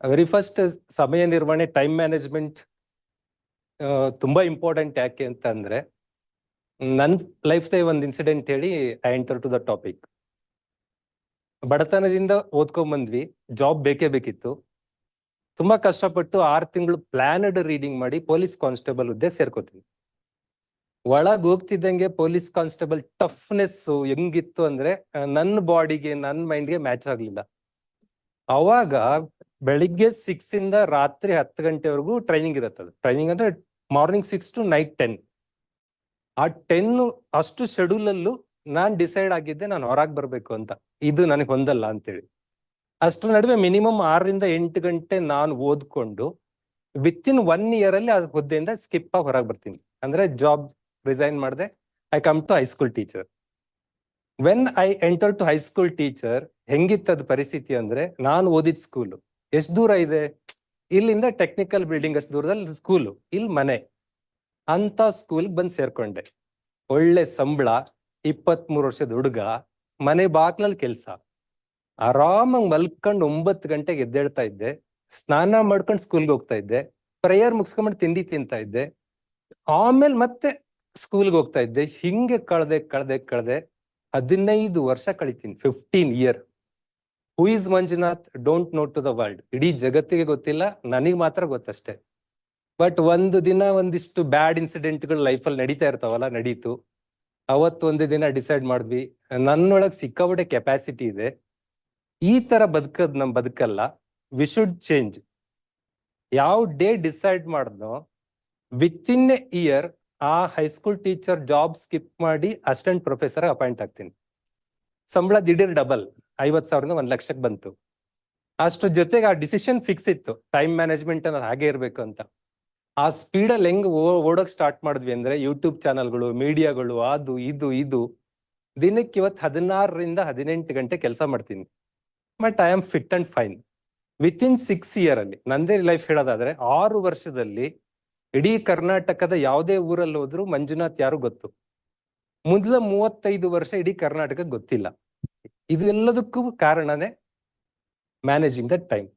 Very first ಸಮಯ ನಿರ್ವಹಣೆ time management ತುಂಬಾ ಇಂಪಾರ್ಟೆಂಟ್ ಯಾಕೆ ಅಂತ ಅಂದ್ರೆ ನನ್ ಲೈಫ್ ದೇ ಒಂದು ಇನ್ಸಿಡೆಂಟ್ ಹೇಳಿ I enter to the topic ಬಡತನದಿಂದ ಓದ್ಕೊಂಡ್ ಬಂದ್ವಿ ಜಾಬ್ ಬೇಕೇ ಬೇಕಿತ್ತು. ತುಂಬಾ ಕಷ್ಟಪಟ್ಟು ಆರು ತಿಂಗಳು ಪ್ಲಾನಡ್ ರೀಡಿಂಗ್ ಮಾಡಿ ಪೊಲೀಸ್ ಕಾನ್ಸ್ಟೇಬಲ್ ಹುದ್ದೆ ಸೇರ್ಕೋತೀನಿ. ಒಳಗ್ ಹೋಗ್ತಿದ್ದಂಗೆ ಪೊಲೀಸ್ ಕಾನ್ಸ್ಟೇಬಲ್ ಟಫ್ನೆಸ್ ಹೆಂಗಿತ್ತು ಅಂದ್ರೆ ನನ್ನ ಬಾಡಿಗೆ ನನ್ನ ಮೈಂಡ್ಗೆ ಮ್ಯಾಚ್ ಆಗ್ಲಿಲ್ಲ. ಅವಾಗ ಬೆಳಿಗ್ಗೆ ಸಿಕ್ಸ್ ಇಂದ ರಾತ್ರಿ ಹತ್ತು ಗಂಟೆವರೆಗೂ ಟ್ರೈನಿಂಗ್ ಇರುತ್ತದೆ ಟ್ರೈನಿಂಗ್ ಅಂದ್ರೆ morning six to night ten ಆ ಟೆನ್ ಅಷ್ಟು ಶೆಡ್ಯೂಲ್ ಅಲ್ಲೂ ನಾನ್ ಡಿಸೈಡ್ ಆಗಿದ್ದೆ ನಾನು ಹೊರಗೆ ಬರ್ಬೇಕು ಅಂತ. ಇದು ನನಗೆ ಹೊಂದಲ್ಲ ಅಂತೇಳಿ. ಅಷ್ಟ್ರ ನಡುವೆ ಮಿನಿಮಮ್ ಆರರಿಂದ ಎಂಟು ಗಂಟೆ ನಾನು ಓದ್ಕೊಂಡು ವಿತ್ ಇನ್ ಒನ್ ಇಯರ್ ಅಲ್ಲಿ ಆ ಹುದ್ದೆಯಿಂದ ಸ್ಕಿಪ್ ಆಗಿ ಹೊರಗೆ ಬರ್ತೀನಿ. ಅಂದ್ರೆ ಜಾಬ್ ರಿಸೈನ್ ಮಾಡಿದೆ I come to high school teacher when I enter to high school teacher ಹೆಂಗಿತ್ತದ ಪರಿಸ್ಥಿತಿ ಅಂದ್ರೆ ನಾನು ಓದಿದ ಸ್ಕೂಲು ಎಷ್ಟ್ ದೂರ ಇದೆ? ಇಲ್ಲಿಂದ ಟೆಕ್ನಿಕಲ್ ಬಿಲ್ಡಿಂಗ್ ಅಷ್ಟು ದೂರದಲ್ಲಿ ಸ್ಕೂಲು ಇಲ್ಲಿ ಮನೆ. ಅಂತ ಸ್ಕೂಲ್ ಬಂದು ಸೇರ್ಕೊಂಡೆ. ಒಳ್ಳೆ ಸಂಬಳ ಇಪ್ಪತ್ತ್ ಮೂರು ವರ್ಷದ ಹುಡುಗ, ಮನೆ ಬಾಕ್ಲಲ್ಲಿ ಕೆಲಸ. ಆರಾಮಾಗಿ ಮಲ್ಕೊಂಡು ಒಂಬತ್ತು ಗಂಟೆಗೆ ಎದ್ದೇಳ್ತಾ ಇದ್ದೆ. ಸ್ನಾನ ಮಾಡ್ಕೊಂಡು ಸ್ಕೂಲ್ಗೆ ಹೋಗ್ತಾ ಇದ್ದೆ. ಪ್ರೇಯರ್ ಮುಗಿಸ್ಕೊಂಡ್ಬಿಟ್ಟು ತಿಂಡಿ ತಿಂತಾ ಇದ್ದೆ. ಆಮೇಲೆ ಮತ್ತೆ ಸ್ಕೂಲ್ಗೆ ಹೋಗ್ತಾ ಇದ್ದೆ. ಹಿಂಗೆ ಕಳ್ದೆ ಕಳ್ದೆ ಕಳ್ದೆ ಹದಿನೈದು ವರ್ಷ ಕಳಿತೀನಿ. Fifteen year who is Manjunath don't know to the world ಇಡೀ ಜಗತ್ತಿಗೆ ಗೊತ್ತಿಲ್ಲ, ನನಗೆ ಮಾತ್ರ ಗೊತ್ತಷ್ಟೇ. ಬಟ್ ಒಂದು ದಿನ ಒಂದಿಷ್ಟು ಬ್ಯಾಡ್ ಇನ್ಸಿಡೆಂಟ್ಗಳು ಲೈಫಲ್ಲಿ ನಡೀತಾ ಇರ್ತಾವಲ್ಲ, ನಡೀತು. ಅವತ್ತು ಒಂದು ದಿನ ಡಿಸೈಡ್ ಮಾಡಿದ್ವಿ, ನನ್ನೊಳಗೆ ಸಿಕ್ಕಾಪಟ್ಟೆ ಕೆಪಾಸಿಟಿ ಇದೆ. ಈ ತರ ಬದುಕದ್ ನಮ್ ಬದುಕಲ್ಲ ವಿ ಶುಡ್ ಚೇಂಜ್ ಯಾವ ಡೇ ಡಿಸೈಡ್ ಮಾಡಿದ್ನೋ ವಿತ್ ಇನ್ ಎ ಇಯರ್ ಆ high school teacher job skip ಮಾಡಿ ಅಸಿಸ್ಟೆಂಟ್ ಪ್ರೊಫೆಸರ್ ಅಪಾಯಿಂಟ್ ಆಗ್ತೀನಿ. ಸಂಬಳ ದಿಢೀರ್ ಡಬಲ್ ಐವತ್ ಸಾವಿರದಿಂದ ಒಂದ್ ಲಕ್ಷಕ್ಕೆ ಬಂತು. ಅಷ್ಟ್ರ ಜೊತೆಗೆ ಆ ಡಿಸಿಷನ್ ಫಿಕ್ಸ್ ಇತ್ತು. ಟೈಮ್ ಮ್ಯಾನೇಜ್ಮೆಂಟ್ ಅನ್ನೋದು ಹಾಗೆ ಇರಬೇಕು ಅಂತ. ಆ ಸ್ಪೀಡಲ್ಲಿ ಹೆಂಗ್ ಓ- ಓಡೋಕ್ ಸ್ಟಾರ್ಟ್ ಮಾಡಿದ್ವಿ ಅಂದ್ರೆ ಯೂಟ್ಯೂಬ್ ಚಾನಲ್ಗಳು ಮೀಡಿಯಾಗಳು ಅದು, ಇದು ಇದು. ದಿನಕ್ಕೆ ಇವತ್ತು ಹದಿನಾರರಿಂದ ಹದಿನೆಂಟು ಗಂಟೆ ಕೆಲಸ ಮಾಡ್ತೀನಿ. But I am fit and fine within six year ಅಲ್ಲಿ, ನಂದೇ ಲೈಫ್ ಹೇಳೋದಾದ್ರೆ ಆರು ವರ್ಷದಲ್ಲಿ ಇಡೀ ಕರ್ನಾಟಕದ ಯಾವುದೇ ಊರಲ್ಲಿ ಹೋದ್ರು ಮಂಜುನಾಥ್ ಯಾರು ಗೊತ್ತು? ಮೊದಲ ಮೂವತ್ತೈದು ವರ್ಷ ಇಡೀ ಕರ್ನಾಟಕ ಗೊತ್ತಿಲ್ಲ. ಇದು ಎಲ್ಲದಕ್ಕೂ ಕಾರಣನೇ ಮ್ಯಾನೇಜಿಂಗ್ ದ ಟೈಮ್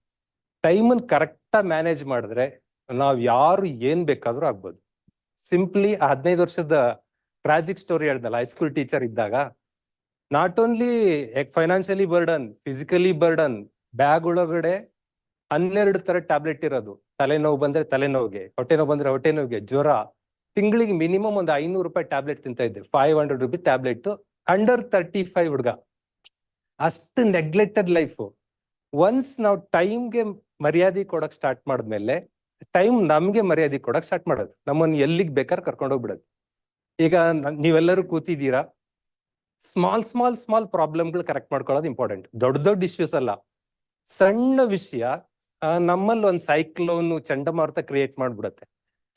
ಟೈಮನ್ ಕರೆಕ್ಟಾಗಿ ಮ್ಯಾನೇಜ್ ಮಾಡಿದ್ರೆ ನಾವು ಯಾರು ಏನ್ ಬೇಕಾದ್ರೂ ಆಗ್ಬೋದು. ಸಿಂಪ್ಲಿ ಆ ಹದಿನೈದು ವರ್ಷದ ಟ್ರಾಜಿಕ್ ಸ್ಟೋರಿ ಹೇಳ್ದಲ್ಲ ಹೈಸ್ಕೂಲ್ ಟೀಚರ್ ಇದ್ದಾಗ not only financially burden physically burden bag ಒಳಗಡೆ ಹನ್ನೆರಡು ತರ ಟ್ಯಾಬ್ಲೆಟ್ ಇರೋದು. ತಲೆನೋವು ಬಂದ್ರೆ ತಲೆನೋವಿಗೆ ಹೊಟ್ಟೆ ನೋವು ಬಂದ್ರೆ ಹೊಟ್ಟೆ ನೋವಿಗೆ ಜ್ವರ. ತಿಂಗಳಿಗೆ ಮಿನಿಮಮ್ ಒಂದು ಐನೂರು ರೂಪಾಯಿ ಟ್ಯಾಬ್ಲೆಟ್ ತಿಂತ ಇದ್ದೆ. Five hundred rupee tablet under thirty five ಹುಡುಗ. ಅಷ್ಟು ನೆಗ್ಲೆಕ್ಟೆಡ್ ಲೈಫ್ ಒನ್ಸ್ ನಾವು ಟೈಮ್ಗೆ ಮರ್ಯಾದೆ ಕೊಡಕ್ ಸ್ಟಾರ್ಟ್ ಮಾಡಿದ್ಮೇಲೆ ಟೈಮ್ ನಮ್ಗೆ ಮರ್ಯಾದೆ ಕೊಡಕ್ ಸ್ಟಾರ್ಟ್ ಮಾಡೋದು. ನಮ್ಮನ್ನ ಎಲ್ಲಿಗೆ ಬೇಕಾದ್ರೆ ಕರ್ಕೊಂಡು ಹೋಗ್ಬಿಡೋದು. ಈಗ ನೀವೆಲ್ಲರೂ ಕೂತಿದ್ದೀರಾ? ಸ್ಮಾಲ್ ಸ್ಮಾಲ್ ಸ್ಮಾಲ್ ಪ್ರಾಬ್ಲಮ್ಗಳು ಕರೆಕ್ಟ್ ಮಾಡ್ಕೊಳ್ಳೋದು ಇಂಪಾರ್ಟೆಂಟ್ ದೊಡ್ಡ ದೊಡ್ಡ ಇಶ್ಯೂಸ್ ಅಲ್ಲ. ಸಣ್ಣ ವಿಷಯ ನಮ್ಮಲ್ಲಿ ಒಂದು ಸೈಕ್ಲೋನ್ ಚಂಡಮಾರುತ create ಮಾಡ್ಬಿಡುತ್ತೆ.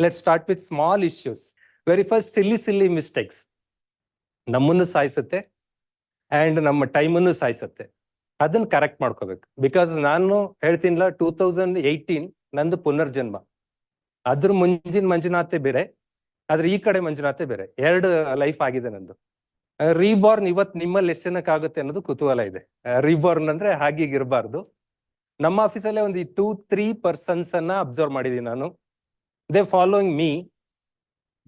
Let start with small issues very first silly silly mistakes ನಮ್ಮನ್ನು ಸಾಯಿಸುತ್ತೆ. ಅಂಡ್ ನಮ್ಮ ಟೈಮನ್ನು ಸಾಯಿಸುತ್ತೆ. ಅದನ್ನ ಕರೆಕ್ಟ್ ಮಾಡ್ಕೋಬೇಕು. ಬಿಕಾಸ್ ನಾನು ಹೇಳ್ತೀನಿಲ್ಲ ಟೂ ತೌಸಂಡ್ ಏಯ್ಟೀನ್ ನಂದು ಪುನರ್ಜನ್ಮ. ಅದ್ರ ಮುಂಜಿನ ಮಂಜುನಾಥೆ ಬೇರೆ, ಆದ್ರೆ ಈ ಕಡೆ ಮಂಜುನಾಥೆ ಬೇರೆ. ಎರಡು ಲೈಫ್ ಆಗಿದೆ ನಂದು. ರೀಬಾರ್ನ್ ಇವತ್ ನಿಮ್ಮಲ್ಲಿ ಎಷ್ಟು ಜನಕ್ಕೆ ಆಗುತ್ತೆ ಅನ್ನೋದು ಕುತೂಹಲ ಇದೆ. ರೀಬಾರ್ನ್ ಅಂದ್ರೆ ಹಾಗೆ ಇರಬಾರ್ದು ನಮ್ಮ ಆಫೀಸಲ್ಲೇ ಒಂದು ಟೂ ತ್ರೀ ಪರ್ಸನ್ಸ್ ಅನ್ನ ಅಬ್ಸರ್ವ್ ಮಾಡಿದೀನಿ ನಾನು. ದೇ ಫಾಲೋಯಿಂಗ್ ಮೀ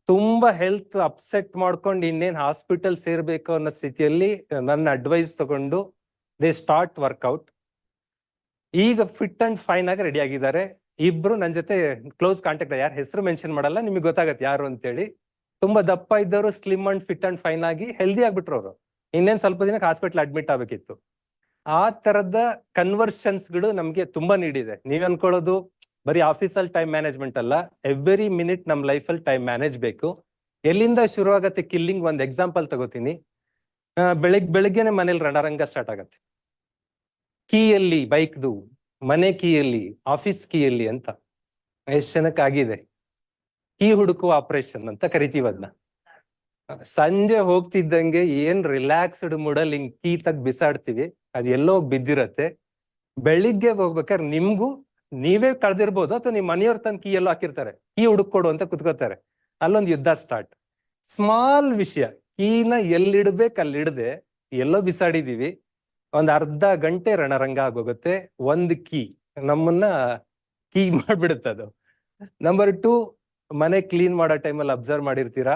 ತುಂಬಾ ಹೆಲ್ತ್ ಅಪ್ಸೆಟ್ ಮಾಡ್ಕೊಂಡು ಇನ್ನೇನ್ ಹಾಸ್ಪಿಟಲ್ ಸೇರ್ಬೇಕು ಅನ್ನೋ ಸ್ಥಿತಿಯಲ್ಲಿ ನನ್ನ ಅಡ್ವೈಸ್ ತಗೊಂಡು ದೇ ಸ್ಟಾರ್ಟ್ ವರ್ಕೌಟ್ ಈಗ ಫಿಟ್ ಅಂಡ್ ಫೈನ್ ಆಗಿ ರೆಡಿ ಆಗಿದ್ದಾರೆ. ಇಬ್ರು ನನ್ನ ಜೊತೆ ಕ್ಲೋಸ್ ಕಾಂಟ್ಯಾಕ್ಟ್ ಯಾರು ಹೆಸರು ಮೆನ್ಷನ್ ಮಾಡಲ್ಲ, ನಿಮಗೆ ಗೊತ್ತಾಗತ್ತೆ ಯಾರು ಅಂತೇಳಿ. ತುಂಬಾ ದಪ್ಪ ಇದ್ದವರು slim and fit and fine ಆಗಿ ಹೆಲ್ದಿ ಆಗ್ಬಿಟ್ರು ಅವರು. ಇನ್ನೇನ್ ಸ್ವಲ್ಪ ದಿನಕ್ಕೆ ಹಾಸ್ಪಿಟಲ್ ಅಡ್ಮಿಟ್ ಆಗ್ಬೇಕಿತ್ತು. ಆ ತರದ ಕನ್ವರ್ಷನ್ಸ್ಗಳು ನಮ್ಗೆ ತುಂಬಾ ನೀಡಿದೆ ನೀವ್ ಅನ್ಕೊಳ್ಳೋದು ಬರೀ ಆಫೀಸಲ್ಲಿ ಟೈಮ್ ಮ್ಯಾನೇಜ್ಮೆಂಟ್ ಅಲ್ಲ ಎವ್ರಿ ಮಿನಿಟ್ ನಮ್ಮ ಲೈಫಲ್ಲಿ ಟೈಮ್ ಮ್ಯಾನೇಜ್ ಬೇಕು. ಎಲ್ಲಿಂದ ಶುರು ಆಗತ್ತೆ ಕಿಲ್ಲಿಂಗ್ ಒಂದು ಎಕ್ಸಾಂಪಲ್ ತಗೋತೀನಿ. ಬೆಳಿಗ್ಗೆ ಬೆಳಿಗ್, ಬೆಳಿಗ್ಗೆನೆ ಮನೇಲಿ ರಣರಂಗ ಸ್ಟಾರ್ಟ್ ಆಗತ್ತೆ. ಕೀಯಲ್ಲಿ ಬೈಕ್ದು ಮನೆ ಕೀಯಲ್ಲಿ ಆಫೀಸ್ ಕೀಯಲ್ಲಿ ಅಂತ. ಎಷ್ಟು ಜನಕ್ಕೆ ಆಗಿದೆ? ಕೀ ಹುಡುಕುವ ಆಪರೇಷನ್ ಅಂತ ಕರಿತೀವಿ ಅದನ್ನ ಸಂಜೆ ಹೋಗ್ತಿದ್ದಂಗೆ ಏನ್ ರಿಲ್ಯಾಕ್ಸ್ಡ್ ಮೂಡಲ್ಲಿ ಹಿಂಗ್ ಕೀ ತಗ್ ಬಿಸಾಡ್ತೀವಿ, ಅದು ಎಲ್ಲೋ ಬಿದ್ದಿರತ್ತೆ. ಬೆಳಿಗ್ಗೆ ಹೋಗ್ಬೇಕಾದ್ರೆ ನಿಮ್ಗೂ ನೀವೇ ಕಳ್ದಿರ್ಬೋದು ಅಥವಾ ನಿಮ್ಮ ಮನೆಯವ್ರ ತನ್ನ ಕೀ ಎಲ್ಲೋ ಹಾಕಿರ್ತಾರೆ. ಕೀ ಹುಡುಕೊಡು ಅಂತ ಕುತ್ಕೋತಾರೆ. ಅಲ್ಲೊಂದು ಯುದ್ಧ ಸ್ಟಾರ್ಟ್ ಸ್ಮಾಲ್ ವಿಷಯ. ಕೀನ ಎಲ್ಲಿಡ್ಬೇಕು ಅಲ್ಲಿ ಇಡದೆ ಎಲ್ಲೋ ಬಿಸಾಡಿದೀವಿ. ಒಂದ್ ಅರ್ಧ ಗಂಟೆ ರಣರಂಗ ಆಗೋಗುತ್ತೆ. ಒಂದ್ ಕೀ. ನಮ್ಮನ್ನ ಕೀ ಮಾಡ್ಬಿಡುತ್ತೆ ಅದು. ನಂಬರ್ ಟು ಮನೆ ಕ್ಲೀನ್ ಮಾಡೋ ಟೈಮಲ್ಲಿ ಅಬ್ಸರ್ವ್ ಮಾಡಿರ್ತೀರಾ?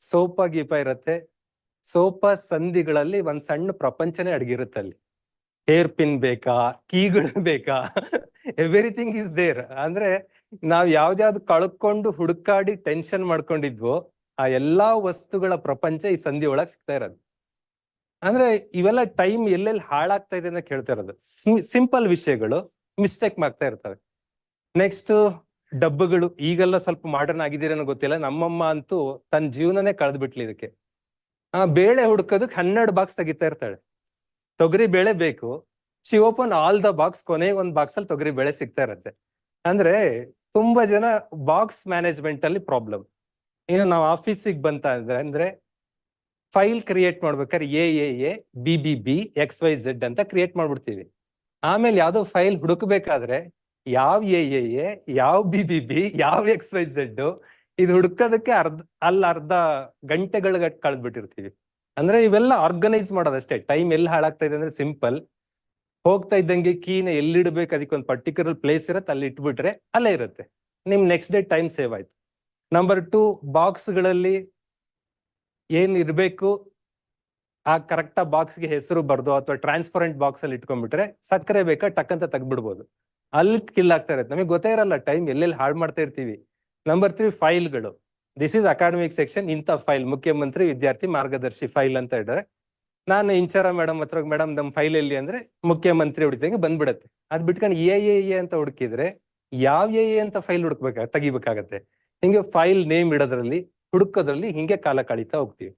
ಸೋಪ ಗೀಪ ಇರತ್ತೆ. ಸೋಪ ಸಂಧಿಗಳಲ್ಲಿ ಒಂದ್ ಸಣ್ಣ ಪ್ರಪಂಚನೇ ಅಡಗಿರುತ್ತೆ ಅಲ್ಲಿ. ಹೇರ್ ಪಿನ್ ಬೇಕಾ, ಕೀಗಳು ಬೇಕಾ ಎವ್ರಿಥಿಂಗ್ ಇಸ್ ದೇರ್ ಅಂದ್ರೆ ನಾವ್ ಯಾವ್ದ್ಯಾವ್ದು ಕಳ್ಕೊಂಡು ಹುಡುಕಾಡಿ ಟೆನ್ಷನ್ ಮಾಡ್ಕೊಂಡಿದ್ವೋ, ಆ ಎಲ್ಲಾ ವಸ್ತುಗಳ ಪ್ರಪಂಚ ಈ ಸಂಧಿ ಒಳಗ್ ಸಿಗ್ತಾ ಇರೋದು. ಅಂದ್ರೆ ಇವೆಲ್ಲ ಟೈಮ್ ಎಲ್ಲೆಲ್ಲಿ ಹಾಳಾಗ್ತಾ ಇದೆ ಅಂತ ಕೇಳ್ತಾ ಇರೋದು. ಸಿಂಪಲ್ ವಿಷಯಗಳು ಮಿಸ್ಟೇಕ್ ಮಾಡ್ತಾ ಇರ್ತವೆ ನೆಕ್ಸ್ಟ್ ಡಬ್ಬಗಳು, ಈಗೆಲ್ಲ ಸ್ವಲ್ಪ ಮಾಡರ್ನ್ ಆಗಿದ್ದೀರೇನೋ ಗೊತ್ತಿಲ್ಲ, ನಮ್ಮಮ್ಮ ಅಂತೂ ತನ್ನ ಜೀವನನೇ ಕಳೆದ್ಬಿಟ್ಲಿ ಇದಕ್ಕೆ. ಆ ಬೇಳೆ ಹುಡ್ಕೋದಕ್ಕೆ ಹನ್ನೆರಡು ಬಾಕ್ಸ್ ತೆಗಿತಾ ಇರ್ತಾಳೆ. ತೊಗರಿ ಬೇಳೆ ಬೇಕು. She open all the box ಕೊನೆಗೆ ಒಂದು ಬಾಕ್ಸ್ ಅಲ್ಲಿ ತೊಗರಿ ಬೇಳೆ ಸಿಗ್ತಾ ಇರತ್ತೆ. ಅಂದ್ರೆ ತುಂಬಾ ಜನ ಬಾಕ್ಸ್ ಮ್ಯಾನೇಜ್ಮೆಂಟ್ ಅಲ್ಲಿ ಪ್ರಾಬ್ಲಮ್. ಏನು ನಾವು ಆಫೀಸಿಗೆ ಬಂತ ಅಂದ್ರೆ ಅಂದ್ರೆ ಫೈಲ್ ಕ್ರಿಯೇಟ್ ಮಾಡ್ಬೇಕಾದ್ರೆ A A A, B B B, X, Y, Z ಅಂತ ಕ್ರಿಯೇಟ್ ಮಾಡ್ಬಿಡ್ತೀವಿ. ಆಮೇಲೆ ಯಾವ್ದೋ ಫೈಲ್ ಹುಡುಕ್ಬೇಕಾದ್ರೆ ಯಾವ ಎ ಎ ಎ, ಯಾವ ಬಿ ಬಿ ಬಿ, ಯಾವ ಎಕ್ಸ್, ವೈ, ಝೆಡ್, ಇದು ಹುಡುಕೋದಕ್ಕೆ ಅರ್ಧ, ಅಲ್ಲಿ ಅರ್ಧ ಗಂಟೆಗಳ ಕಳೆದ್ಬಿಟ್ಟಿರ್ತೀವಿ ಅಂದ್ರೆ ಇವೆಲ್ಲ ಆರ್ಗನೈಸ್ ಮಾಡೋದಷ್ಟೇ ಟೈಮ್ ಎಲ್ಲಿ ಹಾಳಾಗ್ತಾ ಇದೆ ಅಂದ್ರೆ ಸಿಂಪಲ್ ಹೋಗ್ತಾ ಇದ್ದಂಗೆ ಕೀನ ಎಲ್ಲಿಡ್ಬೇಕು ಅದಕ್ಕೆ ಒಂದು ಪರ್ಟಿಕ್ಯುಲರ್ ಪ್ಲೇಸ್ ಇರತ್ತೆ, ಅಲ್ಲಿ ಇಟ್ಬಿಟ್ರೆ ಅಲ್ಲೇ ಇರುತ್ತೆ. ನಿಮ್ ನೆಕ್ಸ್ಟ್ ಡೇ ಟೈಮ್ ಸೇವ್ ಆಯ್ತು. ನಂಬರ್ ಟು ಬಾಕ್ಸ್ಗಳಲ್ಲಿ ಏನ್ ಇರಬೇಕು, ಆ ಕರೆಕ್ಟ್ ಬಾಕ್ಸ್ಗೆ ಹೆಸರು ಬರ್ದು ಅಥವಾ ಟ್ರಾನ್ಸ್ಪರೆಂಟ್ ಬಾಕ್ಸ್ ಅಲ್ಲಿ ಇಟ್ಕೊಂಡ್ಬಿಟ್ರೆ ಸಕ್ಕರೆ ಬೇಕಾ, ಟಕ್ಕಂತ ಅಂತ ತೆಗ್ದ್ಬಿಡ್ಬೋದು. ಅಲ್ಲಿ ಕಿಲ್ ಆಗ್ತಾ ಇರತ್ತೆ. ನಮಗೆ ಗೊತ್ತೇ ಇರಲ್ಲ ಟೈಮ್ ಎಲ್ಲೆಲ್ಲಿ ಹಾಳು ಮಾಡ್ತಾ ಇರ್ತೀವಿ. ನಂಬರ್ ತ್ರೀ ಫೈಲ್ಗಳು ದಿಸ್ ಇಸ್ ಅಕಾಡೆಮಿಕ್ ಸೆಕ್ಷನ್ ಇಂಥ ಫೈಲ್ ಮುಖ್ಯಮಂತ್ರಿ ವಿದ್ಯಾರ್ಥಿ ಮಾರ್ಗದರ್ಶಿ ಫೈಲ್ ಅಂತ ಹೇಳಿದ್ರೆ ನಾನು ಇಂಚಾರ ಮೇಡಮ್ ಹತ್ರ ಮೇಡಮ್ ನಮ್ ಫೈಲ್ ಎಲ್ಲಿ? ಅಂದ್ರೆ ಮುಖ್ಯಮಂತ್ರಿ ಹುಡುಕಿದಂಗೆ ಬಂದ್ಬಿಡತ್ತೆ. ಅದ್ ಬಿಟ್ಕೊಂಡು ಎ ಎ ಎ ಅಂತ ಹುಡುಕಿದ್ರೆ ಯಾವ ಎ ಎ ಅಂತ ಫೈಲ್ ಹುಡುಕ್ಬೇಕ, ತೆಗಿಬೇಕಾಗತ್ತೆ. ಹಿಂಗೆ ಫೈಲ್ ನೇಮ್ ಇಡೋದ್ರಲ್ಲಿ, ಹುಡುಕೋದ್ರಲ್ಲಿ ಹಿಂಗೆ ಕಾಲ ಕಳೀತಾ ಹೋಗ್ತೀವಿ.